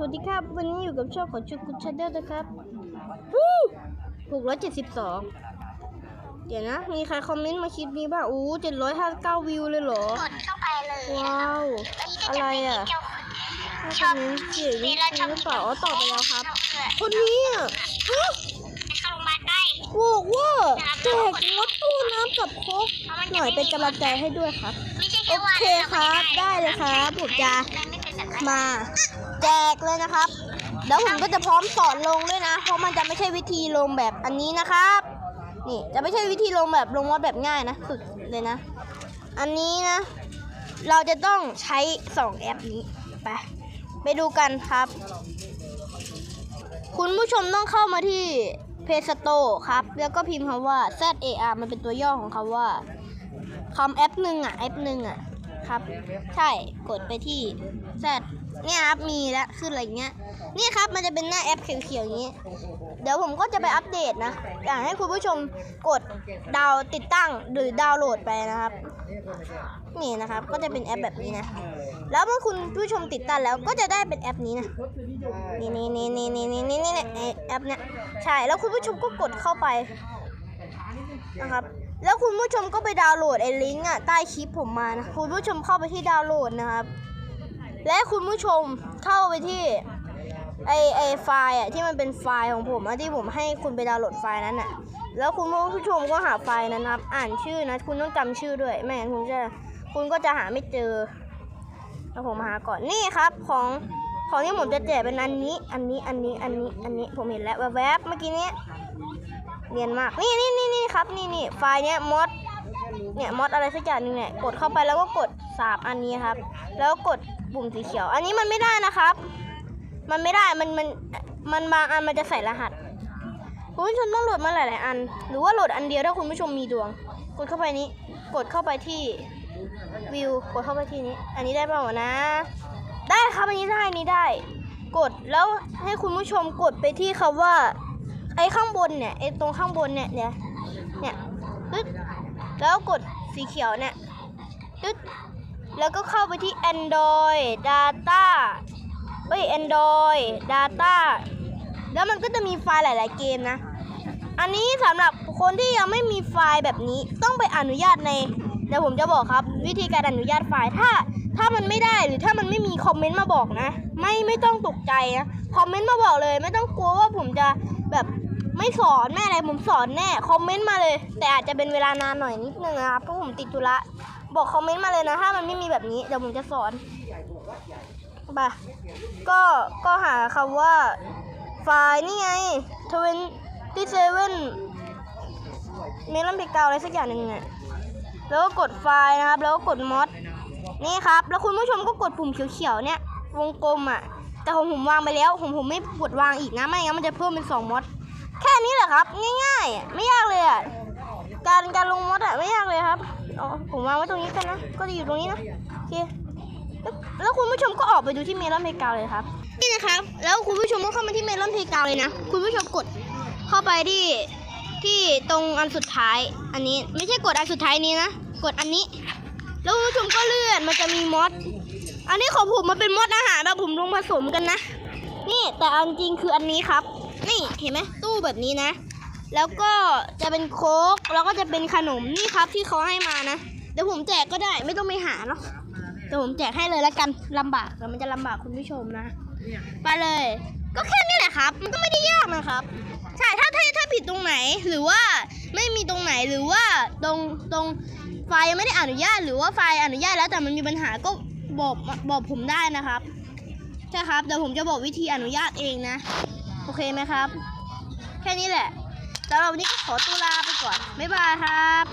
สวัสดีครับ วันนี้อยู่กับช่องของชุกุชาเดอร์นะครับหกร้อยเจ็ดสิบสองเดี๋ยวนะ มีใครคอมเมนต์มาคลิปนี้บ้างอู้เจ็ดร้อยห้าเก้าวิวเลยเหรอ กดเข้าไปเลยว้าว อะไรอะชอบเสียงเวนี้ลาชอบหรือเปล่าอ๋อตอบไปแล้วครับเพื่อคนนี้อะฮะเข้าโรงพยาบาลได้บอกว่าแจกงดตู้น้ำกับโค้กหน่อยเป็นกำลังใจให้ด้วยครับไม่ใช่โอแค่ว่าเคครับ ได้เลยครับ ผมจะไม่เป็นแบบนั้นมา แจกเลยนะครับ แล้วผมก็จะพร้อมสอนลงด้วยนะ เพราะมันจะไม่ใช่วิธีลงแบบอันนี้นะครับ นี่จะไม่ใช่วิธีลงแบบลงมอดแบบง่ายนะสุดเลยนะ อันนี้นะ เราจะต้องใช้สองแอปนี้ไปไปดูกันครับ คุณผู้ชมต้องเข้ามาที่ Play Store ครับ แล้วก็พิมพ์คำว่า Z A R มันเป็นตัวย่อของคำว่าคำแอปหนึ่งอะแอปหนึ่งอะ ครับ ใช่กดไปที่ Z เนี่ยครับมีแล้วขึ้นอะไรเงี้ยนี่ครับมันจะเป็นหน้าแอปเขียวๆอย่างนี้ เดี๋ยวผมก็จะไปอัปเดตนะอยากให้คุณผู้ชมกดดาวติดตั้งหรือดาวน์โหลดไปนะครับ นี่นะครับก็จะเป็นแอปแบบนี้นะ แล้วเมื่อคุณผู้ชมติดตั้งแล้วก็จะได้เป็นแอปนี้นะนี่นี่นี่นี่นี่นี่นี่นี่แอปเนี้ยใช่แล้วคุณผู้ชมก็กดเข้าไปนะครับ แล้วคุณผู้ชมก็ไปดาวน์โหลดไอ้ลิงก์อะใต้คลิปผมมานะคุณผู้ชมเข้าไปที่ดาวน์โหลดนะครับ และคุณผู้ชมเข้าไปที่ไอไอไฟล์อะที่มันเป็นไฟล์ของผมอะที่ผมให้คุณไปดาวน์โหลดไฟล์นั้นอะ แล้วคุณผู้ชมก็หาไฟล์นั้นนะครับ อ่านชื่อนะ คุณต้องจำชื่อด้วยไม่งั้นคุณจะคุณก็จะหาไม่เจอแล้วผมหาก่อนนี่ครับของของที่ผมจะแจกเป็นอันนี้ อันนี้อันนี้อันนี้อันนี้ผมเห็นแล้วแวบๆเมื่อกี้นี้ เนียนมาก นี่นี่นี่นี่ครับ นี่นี่ไฟล์เนี้ยมอดเนี่ยมอดอะไรสักอย่างหนึงเนี่ย กดเข้าไปแล้วก็กดสามอันนี้ครับ แล้วกดปุ่มสีเขียว อันนี้มันไม่ได้นะครับ มันไม่ได้ มันมันมันบางอันมันจะใส่รหัส คุณผู้ชมต้องโหลดมาหลายๆอัน หรือว่าโหลดอันเดียวถ้าคุณผู้ชมมีดวง กดเข้าไปนี้ กดเข้าไปที่วิว กดเข้าไปที่นี้ อันนี้ได้เปล่าวะนะ ได้ครับอันนี้ได้อันนี้ได้ กดแล้วให้คุณผู้ชมกดไปที่คำว่า ไอ้ข้างบนเนี่ยไอ้ตรงข้างบนเนี่ยเนี่ยเนี่ยตึ๊ดแล้วกดสีเขียวเนี่ยตึ๊ดแล้วก็เข้าไปที่ Android Data เอ้ย Android Data แล้วมันก็จะมีไฟล์หลาย ๆ เกมนะ อันนี้สำหรับคนที่ยังไม่มีไฟล์แบบนี้ต้องไปอนุญาตในเดี๋ยวผมจะบอกครับ วิธีการอนุญาตไฟล์ถ้า ถ้ามันไม่ได้หรือถ้ามันไม่มีคอมเมนต์มาบอกนะ ไม่ไม่ต้องตกใจนะคอมเมนต์มาบอกเลย ไม่ต้องกลัวว่าผมจะแบบไม่สอนแม่อะไรผมสอนแน่คอมเมนต์มาเลย แต่อาจจะเป็นเวลานานหน่อยนิดนึงนะครับเพราะผมติดธุระบอกคอมเมนต์มาเลยนะ ถ้ามันไม่มีแบบนี้เดี๋ยวผมจะสอนไปก็ก็หาคำว่าไฟล์นี่ไงทเวนตี้เซเว่นเมลอนเพกาอะไรสักอย่างหนึ่งเนี่ยแล้วก็กดไฟล์นะครับ แล้วก็กดมอด นี่ครับ แล้วคุณผู้ชมก็กดปุ่มเขียวๆเนี่ย วงกลมอะ แต่ของผมวางไปแล้ว ผมผมไม่กดวางอีกนะ ไม่งั้นมันจะเพิ่มเป็น2มด แค่นี้แหละครับ ง่ายๆ ไม่ยากเลยอะ การการลงมดอะไม่ยากเลยครับอ๋อผมวางไว้ตรงนี้กันนะ ก็จะอยู่ตรงนี้นะ โอเค แล้วคุณผู้ชมก็ออกไปดูที่เมลอนเพกาเลยครับ นี่นะครับ แล้วคุณผู้ชมก็เข้ามาที่เมลอนเพกาเลยนะ คุณผู้ชมกดเข้าไปที่ที่ตรงอันสุดท้าย อันนี้ไม่ใช่กดอันสุดท้ายนี้นะ กดอันนี้ แล้วคุณผู้ชมก็เลื่อนมันจะมีมอดอันนี้ของผมมันเป็นมอดอาหารแบบผมลงผสมกันนะ นี่แต่อันจริงคืออันนี้ครับ นี่เห็นไหมตู้แบบนี้นะ แล้วก็จะเป็นโค้กแล้วก็จะเป็นขนมนี่ครับที่เขาให้มานะเดี๋ยวผมแจกก็ได้ไม่ต้องไปหาเนาะเดี๋ยวผมแจกให้เลยแล้วกันลำบากแต่มันจะลำบากคุณผู้ชมนะไปเลย ก็แค่นี้แหละครับ มันก็ไม่ได้ยากนะครับใช่ถ้าถ้าถ้าผิดตรงไหนหรือว่าไม่มีตรงไหนหรือว่าตรงตรง ไฟล์ยังไม่ได้อนุญาตหรือว่าไฟล์อนุญาตแล้วแต่มันมีปัญหาก็บอกบอกผมได้นะครับใช่ครับเดี๋ยวผมจะบอกวิธีอนุญาตเองนะ โอเคไหมครับ แค่นี้แหละสำหรับวันนี้ก็ขอตัวลาไปก่อน บ๊ายบายครับ